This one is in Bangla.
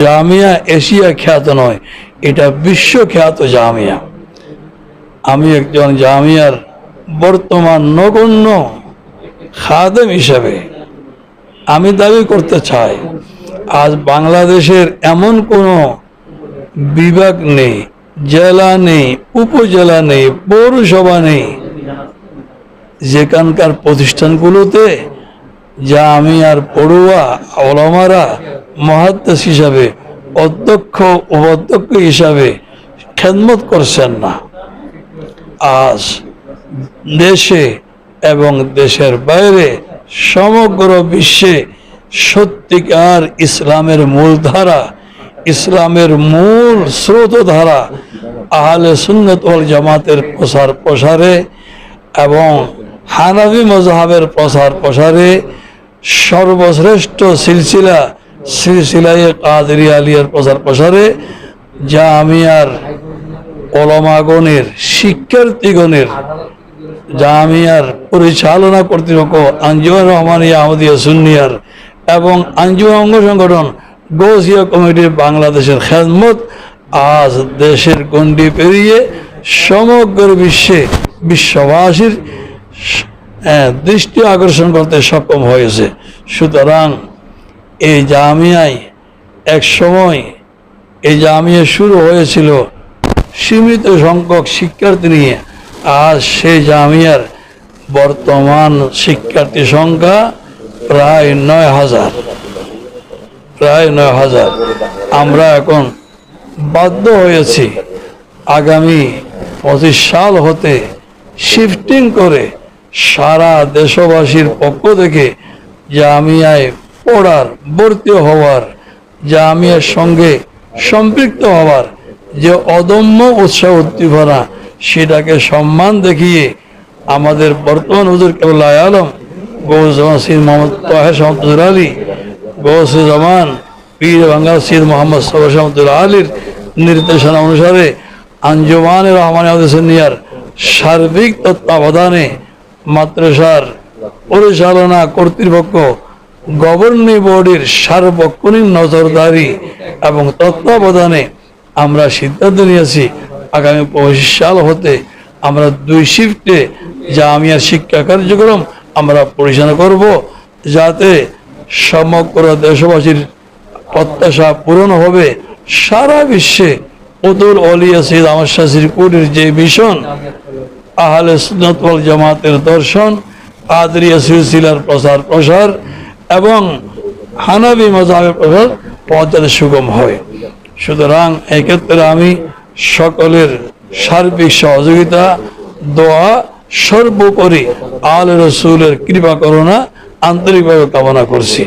জামিয়া এশিয়া খ্যাত নয়, এটা বিশ্ব খ্যাত জামিয়া। আমি একজন জামিয়ার বর্তমান নগণ্য খাদেম হিসাবে আমি দাবি করতে চাই, আজ বাংলাদেশের এমন কোনো বিভাগ নেই, জেলা নেই, উপজেলা নেই, পৌরসভা নেই, যেখানকার প্রতিষ্ঠানগুলোতে আর পড়ুয়া, ওলামারা মহাদ্দেশ হিসাবে, অধ্যক্ষ, উপাধ্যক্ষ হিসাবে খেদমত করছেন না। আজ দেশে এবং দেশের বাইরে সমগ্র বিশ্বে সত্যিকার ইসলামের মূলধারা, ইসলামের মূল স্রোতধারা আহলে সুন্নত ওয়াল জামাতের প্রসার প্রসারে এবং হানাবি মজাহাবের প্রসার প্রসারে সর্বশ্রেষ্ঠ সিলসিলা সিলসিলায় কাদরি আলিয়ার প্রচার প্রসারে যা আমি আর ওলমাগণের, শিক্ষার্থীগণের জামিয়ার পরিচালনা কর্তৃপক্ষ আঞ্জুমান রহমানিয়া আহমদিয়া সুন্নিয়ার এবং আঞ্জুমান অঙ্গ সংগঠন গৌসিয়া কমিটি বাংলাদেশের খেদমত আজ দেশের গণ্ডি পেরিয়ে সমগ্র বিশ্বে বিশ্ববাসীর দৃষ্টি আকর্ষণ করতে সক্ষম হয়েছে। সুতরাং এই জামিয়ায় এক সময় এই জামিয়া শুরু হয়েছিল সীমিত সংখ্যক শিক্ষার্থী নিয়ে। আজ সেই জামিয়ার বর্তমান শিক্ষার্থী সংখ্যা প্রায় নয় হাজার। প্রায় নয় হাজার। আমরা এখন বাধ্য হয়েছি আগামী পঁচিশ সাল হতে শিফটিং করে সারা দেশবাসীর পক্ষ থেকে জামিয়ায় পড়ার, ভর্তি হওয়ার, জামিয়ার সঙ্গে সম্পৃক্ত হওয়ার যে অদম্য উৎসাহ উদ্দীপনা, সেটাকে সম্মান দেখিয়ে আমাদের বর্তমান হুজুর কেবল আলম গৌজামান সিদ মোহাম্মদ তাহের সামতুল আলী গৌসুজ্জামান পীর বাঙ্গাল সিদ মোহাম্মদ সবর সামতুল আলীর নির্দেশনা অনুসারে আঞ্জুমানের রহমান আহমদিয়ার সার্বিক তত্ত্বাবধানে মাদ্রাসার পরিচালনা কর্তৃপক্ষ গভর্নিং বডির সার্বক্ষণিক নজরদারি এবং তত্ত্বাবধানে আমরা সিদ্ধান্ত নিয়েছি, আগামী পঁচিশ সাল হতে আমরা দুই শিফটে জামিয়ার শিক্ষা কার্যক্রম আমরা পরিচালনা করব যাতে সমগ্র দেশবাসীর প্রত্যাশা পূরণ হবে। সারা বিশ্বে অতুল অলিয়া সৈদ আমার শাসির কুটির যে মিশন, আহলে সুন্নত ওয়াল জামাতের দর্শন আদরিয়া সিলসিলার প্রসার প্রসার এবং হানাবি মজাবের প্রভাব পৌঁছাতে সুগম হয়। সুতরাং এক্ষেত্রে আমি সকলের সার্বিক সহযোগিতা, দোয়া সর্বোপরি আল রসুলের কৃপা করুণা, আন্তরিকভাবে কামনা করছি।